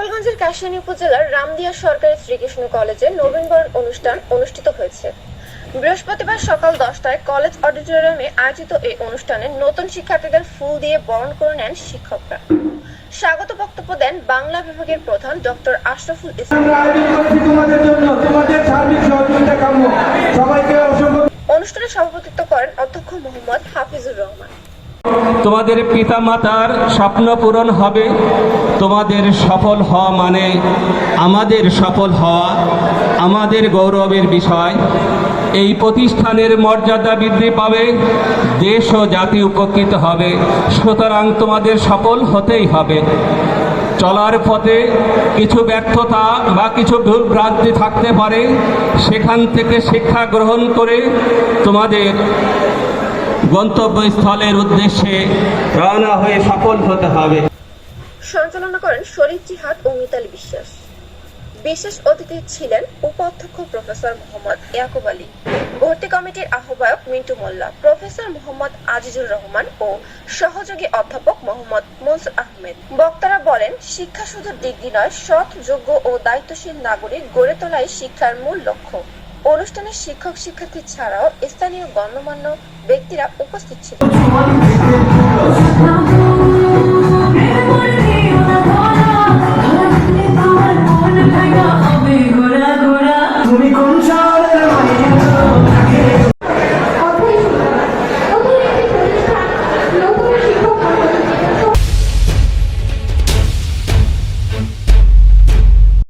গোপালগঞ্জের কাশিয়ানী উপজেলার রামদিয়া সরকারি শ্রীকৃষ্ণ কলেজে নভেম্বর অনুষ্ঠান অনুষ্ঠিত হয়েছে। বৃহস্পতিবার সকাল দশটায় কলেজ অডিটোরিয়ামে আয়োজিত এই অনুষ্ঠানে নতুন শিক্ষার্থীদের ফুল দিয়ে বরণ করে নেন শিক্ষকরা। স্বাগত বক্তব্য দেন বাংলা বিভাগের প্রধান ডক্টর আশরাফুল ইসলাম। অনুষ্ঠানে সভাপতিত্ব করেন অধ্যক্ষ মোহাম্মদ হাফিজুর রহমান। তোমাদের পিতামাতার স্বপ্ন পূরণ হবে। তোমাদের সফল হওয়া মানে আমাদের সফল হওয়া, আমাদের গৌরবের বিষয়। এই প্রতিষ্ঠানের মর্যাদা বৃদ্ধি পাবে, দেশ ও জাতি উপকৃত হবে। সুতরাং তোমাদের সফল হতেই হবে। চলার পথে কিছু ব্যর্থতা বা কিছু ভুল ভ্রান্তি থাকতে পারে। সেখান থেকে শিক্ষা গ্রহণ করে তোমাদের গন্তব্যস্থলের উদ্দেশ্যে রওনা হয়ে সফল হতে হবে। সঞ্চালনা করেন শরীফ জিহাদ ও মিতালি বিশ্বাস। বিশেষ অতিথি ছিলেন উপাধ্যক্ষ প্রফেসর মোহাম্মদ ইয়াকুব আলী। ভর্তি কমিটির আহ্বায়ক মিন্টু মোল্লা, প্রফেসর মোহাম্মদ আজিজুর রহমান ও সহযোগী অধ্যাপক মোহাম্মদ মনসুর আহমেদ। বক্তারা বলেন, শিক্ষা শুধু ডিগ্রি নয়, সৎ, যোগ্য ও দায়িত্বশীল নাগরিক গড়ে তোলাই শিক্ষার মূল লক্ষ্য। অনুষ্ঠানে শিক্ষক শিক্ষার্থী ছাড়াও স্থানীয় গণ্যমান্য ব্যক্তিরা উপস্থিত ছিলেন।